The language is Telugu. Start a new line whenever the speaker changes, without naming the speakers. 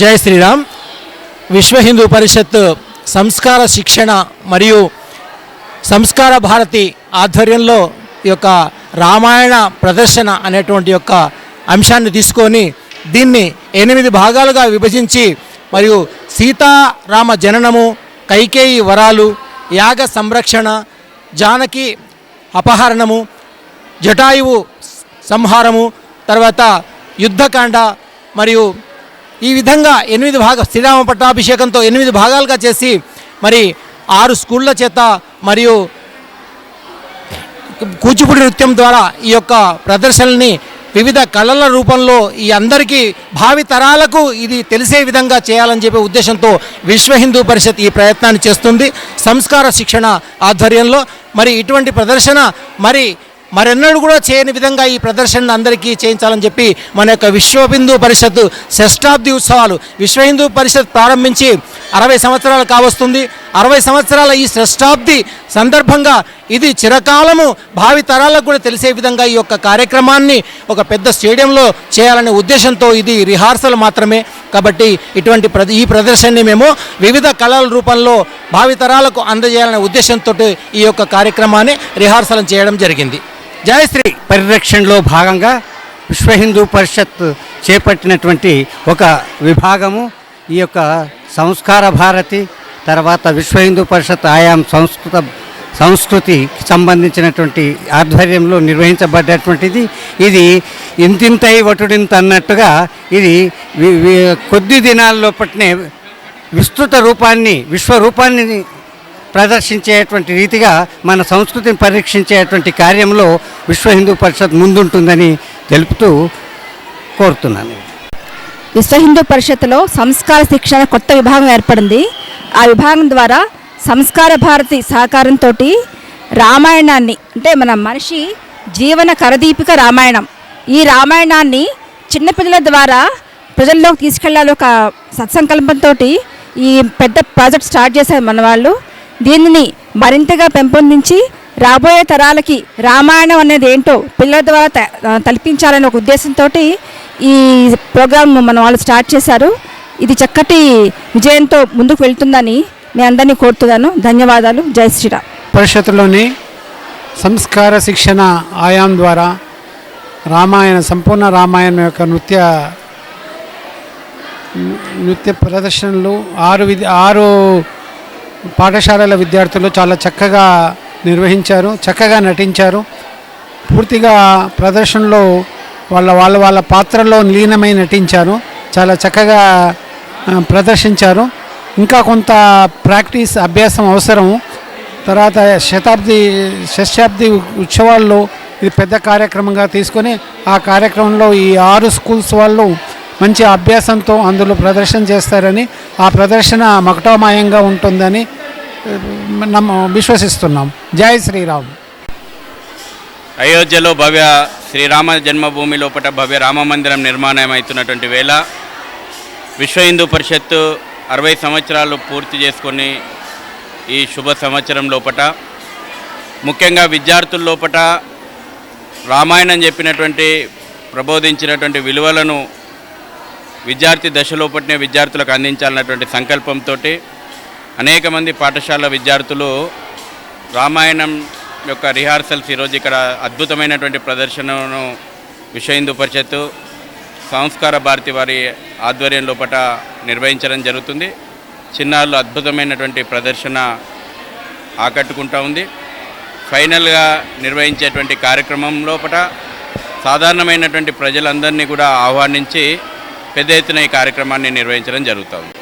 జై శ్రీరామ్. విశ్వ హిందూ పరిషత్ సంస్కార శిక్షణ మరియు సంస్కార భారతి ఆధ్వర్యంలో ఈ యొక్క రామాయణ ప్రదర్శన అనేటువంటి యొక్క అంశాన్ని తీసుకొని దీన్ని ఎనిమిది భాగాలుగా విభజించి మరియు సీతారామ జననము కైకేయి వరాలు యాగ సంరక్షణ జానకి అపహరణము జటాయువు సంహారము తర్వాత యుద్ధకాండ మరియు ఈ విధంగా ఎనిమిది భాగ శ్రీరామ పట్టాభిషేకంతో ఎనిమిది భాగాలుగా చేసి మరి ఆరు స్కూళ్ళ చేత మరియు కూచిపూడి నృత్యం ద్వారా ఈ యొక్క ప్రదర్శనల్ని వివిధ కళల రూపంలో ఈ అందరికీ భావి తరాలకు ఇది తెలిసే విధంగా చేయాలని చెప్పే ఉద్దేశంతో విశ్వ హిందూ పరిషత్ ఈ ప్రయత్నాన్ని చేస్తుంది. సంస్కార శిక్షణ ఆధ్వర్యంలో మరి ఇటువంటి ప్రదర్శన మరి మరెన్నడూ కూడా చేయని విధంగా ఈ ప్రదర్శనను అందరికీ చేయించాలని చెప్పి మన యొక్క విశ్వ హిందూ పరిషత్ షష్టాబ్ది ఉత్సవాలు విశ్వ హిందూ పరిషత్ ప్రారంభించి అరవై సంవత్సరాలు కావస్తుంది. అరవై సంవత్సరాల ఈ శ్రేష్టాబ్ది సందర్భంగా ఇది చిరకాలము భావి తరాలకు కూడా తెలిసే విధంగా ఈ యొక్క కార్యక్రమాన్ని ఒక పెద్ద స్టేడియంలో చేయాలనే ఉద్దేశంతో ఇది రిహార్సల్ మాత్రమే. కాబట్టి ఇటువంటి ప్ర ఈ ప్రదర్శనని మేము వివిధ కళల రూపంలో భావి తరాలకు అందజేయాలనే ఉద్దేశంతో ఈ యొక్క కార్యక్రమాన్ని రిహార్సల్ చేయడం జరిగింది. జయశ్రీ
పరిరక్షణలో భాగంగా విశ్వ హిందూ పరిషత్ చేపట్టినటువంటి ఒక విభాగము ఈ యొక్క సంస్కార భారతి తర్వాత విశ్వ హిందూ పరిషత్ ఆయాం సంస్కృత సంస్కృతికి సంబంధించినటువంటి ఆధ్వర్యంలో నిర్వహించబడ్డటువంటిది. ఇది ఇంతింతై వటుడింత అన్నట్టుగా ఇది వి- కొద్ది దినాల్లోపట్నే విస్తృత రూపాన్ని విశ్వరూపాన్ని ప్రదర్శించేటువంటి రీతిగా మన సంస్కృతిని పరీక్షించేటువంటి కార్యంలో విశ్వ హిందూ పరిషత్ ముందుంటుందని తెలుపుతూ కోరుతున్నాను.
విశ్వ హిందూ పరిషత్లో సంస్కార శిక్షణ కొత్త విభాగం ఏర్పడింది. ఆ విభాగం ద్వారా సంస్కార భారతి సహకారంతో రామాయణాన్ని అంటే మన మనిషి జీవన కరదీపిక రామాయణం ఈ రామాయణాన్ని చిన్నపిల్లల ద్వారా ప్రజల్లోకి తీసుకెళ్ళాలి ఒక సత్సంకల్పంతో ఈ పెద్ద ప్రాజెక్ట్ స్టార్ట్ చేశారు మన వాళ్ళు. దీనిని మరింతగా పెంపొందించి రాబోయే తరాలకి రామాయణం అనేది ఏంటో పిల్లల ద్వారా త- తలపించాలనే ఒక ఉద్దేశంతో ఈ ప్రోగ్రామ్ మన వాళ్ళు స్టార్ట్ చేశారు. ఇది చక్కటి విజయంతో ముందుకు వెళ్తుందని నేను అందరినీ కోరుతున్నాను. ధన్యవాదాలు. జై శ్రీరామ్.
పరిషత్తులోని సంస్కార శిక్షణ ఆయాం ద్వారా రామాయణ సంపూర్ణ రామాయణం యొక్క నృత్య నృత్య ప్రదర్శనలు ఆరు విద్య ఆరు పాఠశాలల విద్యార్థులు చాలా చక్కగా నిర్వహించారు చక్కగా నటించారు. పూర్తిగా ప్రదర్శనలో వాళ్ళ వాళ్ళ వాళ్ళ పాత్రలో లీనమై నటించారు. చాలా చక్కగా ప్రదర్శించారు. ఇంకా కొంత ప్రాక్టీస్ అభ్యాసం అవసరం. తర్వాత శతాబ్ది శతాబ్ది ఉత్సవాల్లో ఇది పెద్ద కార్యక్రమంగా తీసుకొని ఆ కార్యక్రమంలో ఈ ఆరు స్కూల్స్ వాళ్ళు మంచి అభ్యాసంతో అందులో ప్రదర్శన చేస్తారని ఆ ప్రదర్శన మకటమాయంగా ఉంటుందని నమ్మ విశ్వసిస్తున్నాం. జై శ్రీరామ్.
అయోధ్యలో భవ్య శ్రీరామ జన్మభూమి లోపల భవ్య రామ మందిరం నిర్మాణం అవుతున్నటువంటి వేళ విశ్వ హిందూ పరిషత్తు అరవై సంవత్సరాలు పూర్తి చేసుకొని ఈ శుభ సంవత్సరం లోపట ముఖ్యంగా విద్యార్థుల లోపట రామాయణం చెప్పినటువంటి ప్రబోధించినటువంటి విలువలను విద్యార్థి దశలోపటినే విద్యార్థులకు అందించాలన్నటువంటి సంకల్పంతో అనేక మంది పాఠశాల విద్యార్థులు రామాయణం యొక్క రిహార్సల్స్ ఈరోజు ఇక్కడ అద్భుతమైనటువంటి ప్రదర్శనను విశ్వ హిందూ పరిషత్తు సంస్కార భారతి వారి ఆధ్వర్యం లోపల నిర్వహించడం జరుగుతుంది. చిన్నారులు అద్భుతమైనటువంటి ప్రదర్శన ఆకట్టుకుంటా ఉంది. ఫైనల్గా నిర్వహించేటువంటి కార్యక్రమం లోపల సాధారణమైనటువంటి ప్రజలందరినీ కూడా ఆహ్వానించి పెద్ద ఎత్తున ఈ కార్యక్రమాన్ని నిర్వహించడం జరుగుతుంది